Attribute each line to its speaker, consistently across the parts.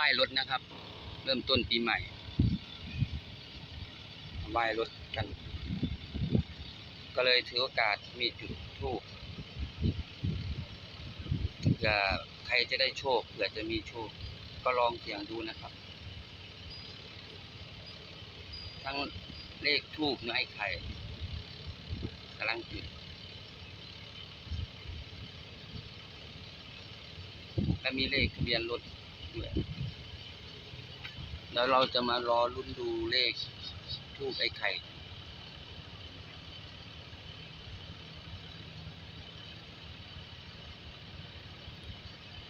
Speaker 1: ว้รถนะครับ เริ่มต้นปีใหม่ไหว้รถกัน ก็เลยถือโอกาสมีจุดธูปเผื่อใครจะได้โชคเผื่อจะมีโชค ก็ลองเสี่ยงดูนะครับ ทั้งเลขทูบเนื้อไอ้ไข่กำลังจุดและมีเลขทะเบียนรถด้วย แล้วเราจะมารอลุ้นดูเลขทูบไอ้ไข่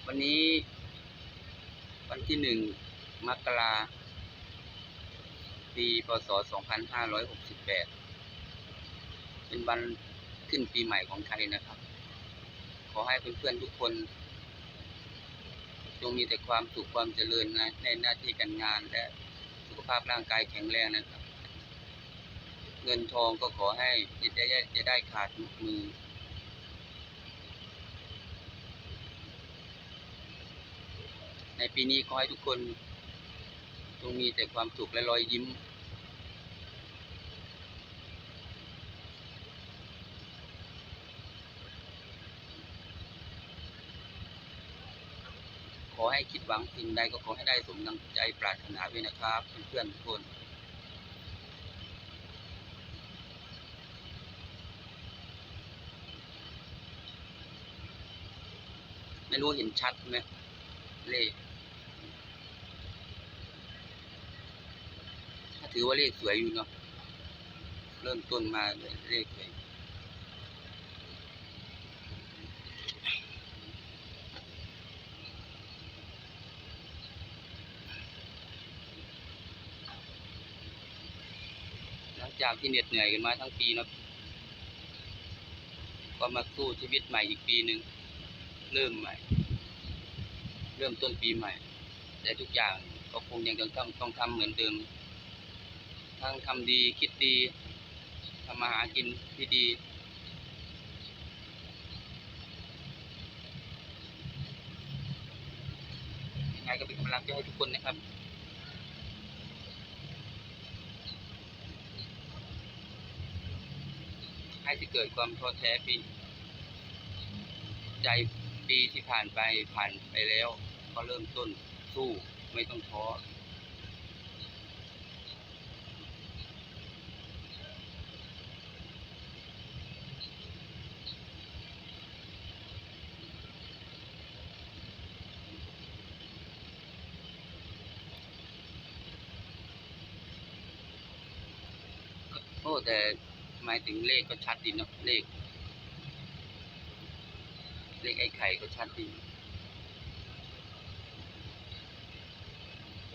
Speaker 1: วันนี้วันที่หนึ่งมกราปีพศ 2568 เป็นวันขึ้นปีใหม่ของไทยนะครับ ขอให้เพื่อนๆทุกคน จงมีแต่ความสุขความเจริญนะในหน้าที่การงานและสุขภาพร่างกายแข็งแรงนะครับ เงินทองก็ขอให้จะได้จะได้ขาดมือในปีนี้ขอให้ทุกคนจงมีแต่ความสุขและรอยยิ้ม อให้คิดหวังสิ่งใดก็ขอให้ได้สมดังใจปรารถนาด้วยนะครับเพื่อนๆทุกคนไม่รู้เห็นชัดไหมเลขถ้าถือว่าเลขสวยอยู่เนาะเริ่มต้นมาเลยเลขสวย จากที่เหน็ดเหนื่อยกันมาทั้งปีเนาะก็มาสู้ชีวิตใหม่อีกปีหนึ่งเริ่มใหม่ เริ่มต้นปีใหม่ แต่ทุกอย่างก็คงยังต้องต้องทำเหมือนเดิม ทั้งทำดีคิดดีทำมาหากินที่ดียังไงก็เป็นกำลังใจให้ทุกคนนะครับ ให้ที่เกิดความท้อแท้ปีใจปีที่ผ่านไปผ่านไปแล้ว ก็เริ่มต้นสู้ไม่ต้องท้อโอ้แต่ หมายถึงเลขก็ชัดดีเนาะเลข เลขไอ้ไข่ก็ชัดดี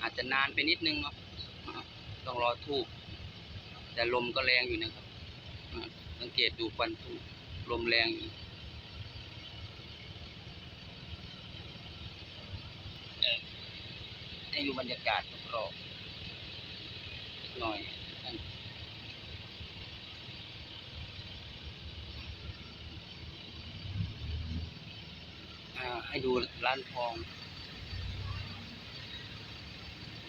Speaker 1: อาจจะนานไปนิดนึงเนาะต้องรอทูบแต่ลมก็แรงอยู่นะครับสังเกตดูควันทูบลมแรงอยู่ให้ดูบรรยากาศรอบๆหน่อย อ่า ให้ดูร้านทอง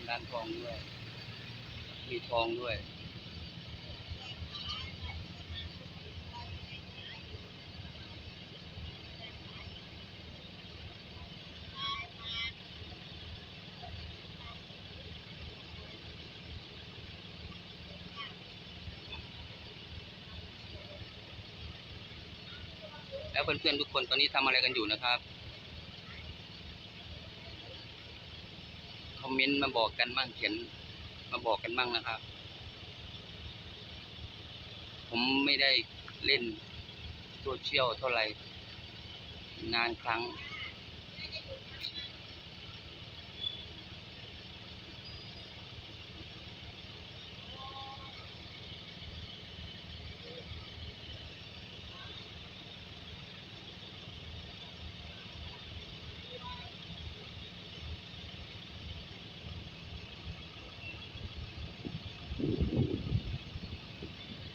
Speaker 1: ร้านทองด้วย มีทองด้วยแล้วเพื่อนๆทุกคนตอนนี้ทำอะไรกันอยู่นะครับ อมเมนต์มาบอกกันบ้างเขียนมาบอกกันบ้างนะครับ ผมไม่ได้เล่นโซเชียลเท่าไหร่นานครั้ง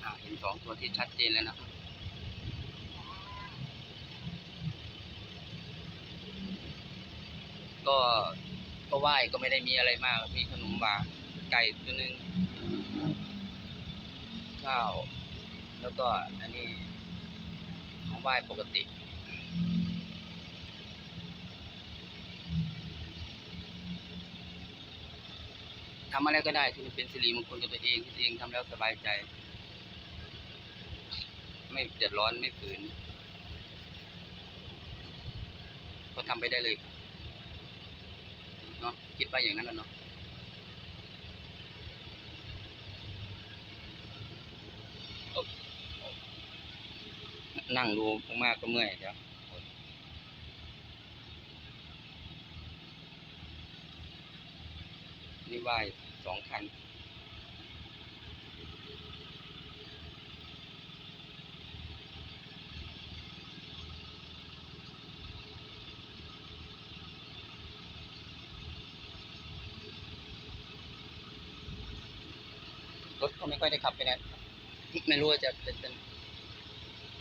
Speaker 1: อ่าเห็นสอง ตัวที่ชัดเจนแล้วนะครับก็ก็ไหว้ก็ไม่ได้มีอะไรมาก มีขนมหวานไก่ตัวหนึ่งข้าว แล้วก็อันนี้ของไหว้ปกติทำอะไรก็ได้ที่มันเป็นสิริมงคลกับตัวเองที่ตัวเองทำแล้วสบายใจ ไม่เดือดร้อนไม่ฝืน ก็ทำไปได้เลยเนาะคิดว่าอย่างนั้นแล้วเนาะนั่งดูมากก็เมื่อยเดี๋ยวนี่ไหวสองคัน รถก็ไม่ค่อยได้ขับไปไหนไม่รู้ว่าจะเป็น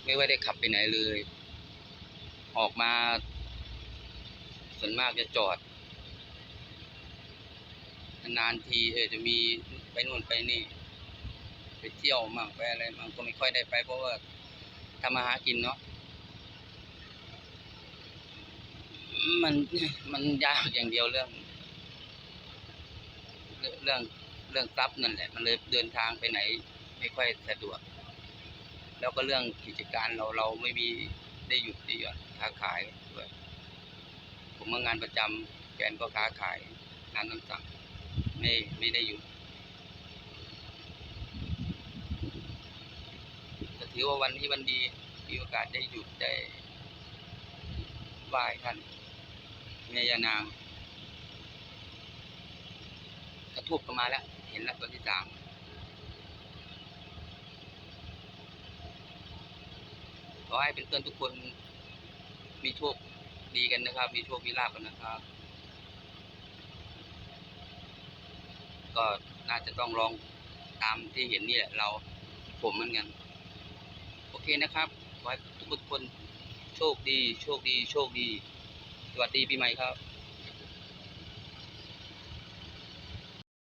Speaker 1: ไม่ว่าได้ขับไปไหนเลย ออกมาส่วนมากจะจอด นานทีเออจะมีไปนู่นไปนี่ ไปเที่ยวมั่งไปอะไรมั่งก็ไม่ค่อยได้ไป เพราะว่าทำมาหากินเนาะมันมันยากอย่างเดียวเรื่อง เรื่อง เรื่องทรัพย์นั่นแหละมันเลยเดินทางไปไหน ไม่ค่อยสะดวก แล้วก็เรื่องกิจการเราเราไม่มีได้หยุดได้หย่อนค้าขายด้วยผมมางานประจำแฟนก็ค้าขายงานน้ำสั่งไม่ไม่ได้หยุดก็ถือว่าวันนี้วันดีมีโอกาสได้หยุดได้ไหว้ท่านแม่ยานางกระทูบก็มาแล้ว เห็นแล้วตัวที่สามขอให้เป็นเพื่อนทุกคนมีโชคดีกันนะครับ มีโชคมีลาภกันนะครับ ก็น่าจะต้องลองตามที่เห็นนี่แหละเราผมเหมือนกัน โอเคนะครับขอให้ทุกคนโชคดี โชคดี โชคดี สวัสดีปีใหม่ครับ